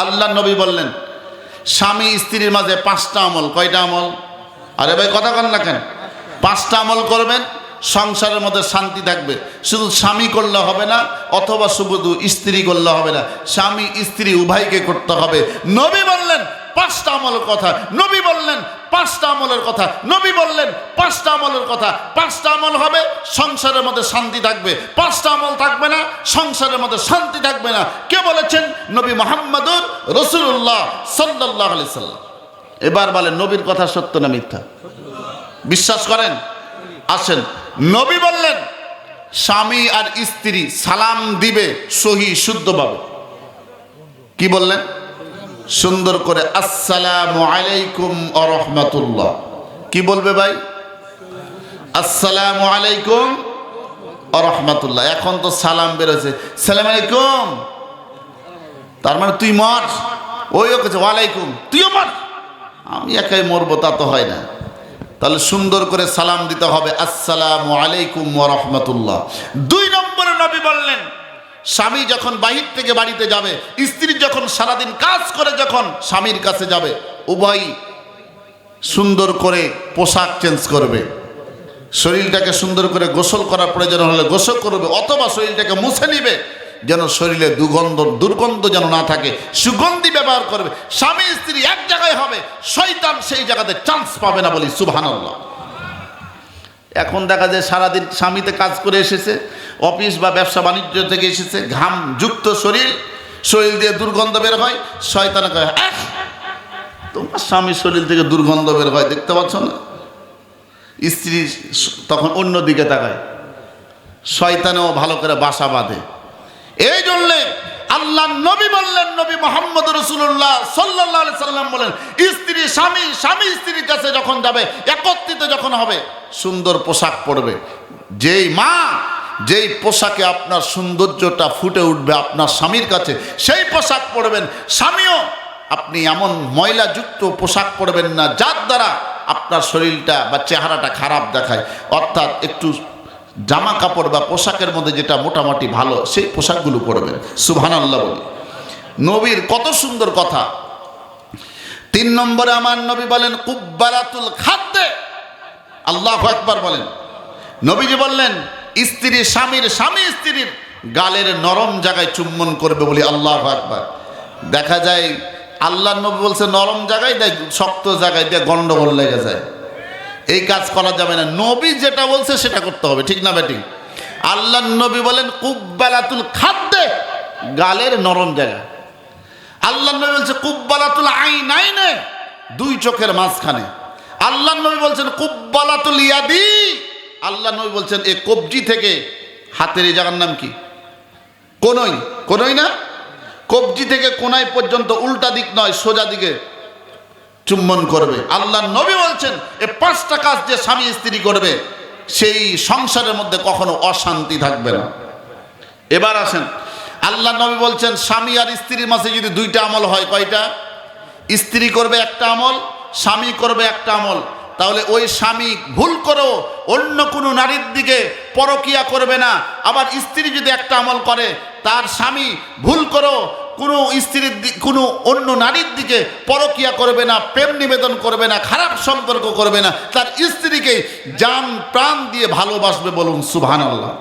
আল্লাহ নবী বললেন, স্বামী স্ত্রীর মাঝে পাঁচটা আমল, কয়টা আমল? আরে ভাই, কথা কন না কেন? পাঁচটা আমল করবেন, সংসারের মধ্যে শান্তি থাকবে। শুধু স্বামী করলে হবে না, অথবা শুধু স্ত্রী করলে হবে না, স্বামী স্ত্রী উভয়কে করতে হবে। নবী বললেন পাঁচটা আমলের কথা। নবী বললেন, পাঁচটা আমলের কথা। নবী বললেন, পাঁচটা আমলের কথা। পাঁচটা আমল হবে, সংসারের মধ্যে শান্তি থাকবে। পাঁচটা আমল থাকবে না, সংসারের মধ্যে শান্তি থাকবে না। কে বলেছেন? নবী মোহাম্মদুর রসুল্লাহ সাল্লাহ আলি সাল্লাম। এবার বলেন, নবীর কথা সত্য না মিথ্যা? বিশ্বাস করেন? আসেন। নবী বললেন, স্বামী আর স্ত্রী সালাম দিবে সহি শুদ্ধভাবে। কি বললেন? সুন্দর করে, আসসালামু আলাইকুম রহমতুল্লাহ। কি বলবে ভাই? আসসালামু আলাইকুম রহমতুল্লাহ। এখন তো সালাম বেরোছে সালাম আলাইকুম। তার মানে তুই মর। ওইও কেছে ওয়ালাইকুম। তুইও মর। আমি একাই মরবো, তা তো হয় না। তাহলে সুন্দর করে সালাম দিতে হবে, আসসালামু আলাইকুম রহমতুল্লাহ। দুই নম্বরে নবী বললেন স্বামী যখন বাহির থেকে বাড়িতে যাবে, স্ত্রী যখন সারাদিন কাজ করে যখন স্বামীর কাছে যাবে, উভয়ই সুন্দর করে পোশাক চেঞ্জ করবে। শরীরটাকে সুন্দর করে গোসল করার প্রয়োজন হলে গোসল করবে, অথবা শরীরটাকে মুছে নিবে, যেন শরীরে দুর্গন্ধ দুর্গন্ধ যেন না থাকে, সুগন্ধি ব্যবহার করবে। স্বামী স্ত্রী এক জায়গায় হবে, শয়তান সেই জায়গাতে চান্স পাবে না বলি সুবহানাল্লাহ। এখন দেখা যায় সারাদিন স্বামীতে কাজ করে এসেছে, অফিস বা ব্যবসা বাণিজ্য থেকে এসেছে, ঘাম যুক্ত শরীর শরীর দিয়ে দুর্গন্ধ বের হয়, শয়তানে তোমার স্বামীর শরীর থেকে দুর্গন্ধ বের হয়, দেখতে পাচ্ছ না? স্ত্রী তখন অন্য দিকে তাকায়, শয়তানেও ভালো করে বাসা বাঁধে। এই জন্যে আল্লাহ নবী বললেন, নবী মোহাম্মদ রসুল্লাহ সাল্লাহ সাল্লাম বলেন, স্ত্রী স্বামী স্বামী স্ত্রীর কাছে যখন যাবে, একত্রিত যখন হবে সুন্দর পোশাক পরবে। যেই মা, যেই পোশাকে আপনার সৌন্দর্যটা ফুটে উঠবে আপনার স্বামীর কাছে, সেই পোশাক পরবেন। স্বামীও, আপনি এমন ময়লাযুক্ত পোশাক পরবেন না, যার দ্বারা আপনার শরীরটা বা চেহারাটা খারাপ দেখায়। অর্থাৎ একটু জামা কাপড় বা পোশাকের মধ্যে যেটা মোটামুটি ভালো, সেই পোশাকগুলো পরবেন। সুবহান আল্লাহ বলি। নবীর কত সুন্দর কথা। তিন নম্বরে আমার নবী বলেন, কুব্বালাতুল খাদ্যে আল্লাহ একবার বলেন। নবীজি বললেন, স্ত্রী স্বামীর, স্বামী স্ত্রীর গালের নরম জায়গায় চুম্বন করবে বলি আল্লাহ একবার দেখা যায় আল্লাহ নবী বলছে, নরম জায়গায় দেয়, শক্ত জায়গায় দিয়ে, গন্ডগোল লেগে যায়। এই কাজ করা যাবে না। নবী যেটা বলছে সেটা করতে হবে, ঠিক না বেটি? আল্লাহ নবী বলেন, কুব্বালাতুল খাদ্যে গালের নরম জায়গা। আল্লাহ নবী বলছে, কুব্বালাতুল আইন আইনে দুই চোখের মাঝখানে। আল্লাহ নবী বলছেন, কুব্বালাতুল ইয়াদি। আল্লাহ নবী বলছেন, এ কবজি থেকে হাতের এই জায়গার নাম কি? কোনই? কোনই না? কবজি থেকে কোনায় পর্যন্ত উল্টা দিক নয়, সোজা দিকে চুম্বন করবে। আল্লাহ নবী বলছেন, এ পাঁচটা কাজ যে স্বামী স্ত্রী করবে, সেই সংসারের মধ্যে কখনো অশান্তি থাকবে না। এবার আসেন, আল্লাহ নবী বলছেন, স্বামী আর স্ত্রীর মাঝে যদি দুইটা আমল হয়, কয়টা? স্ত্রী করবে একটা আমল স্বামী করবে একটা আমল, তাহলে ওই স্বামী ভুল করো অন্য কোনো নারীর দিকে পরকিয়া করবে না। আবার স্ত্রী যদি একটা আমল করে, তার স্বামী ভুল করো কোনো স্ত্রীর কোনো অন্য নারীর দিকে পরকিয়া করবে না, প্রেম নিবেদন করবে না, খারাপ সম্পর্ক করবে না, তার স্ত্রীকে জান প্রাণ দিয়ে ভালোবাসবে বলুন সুবহানাল্লাহ।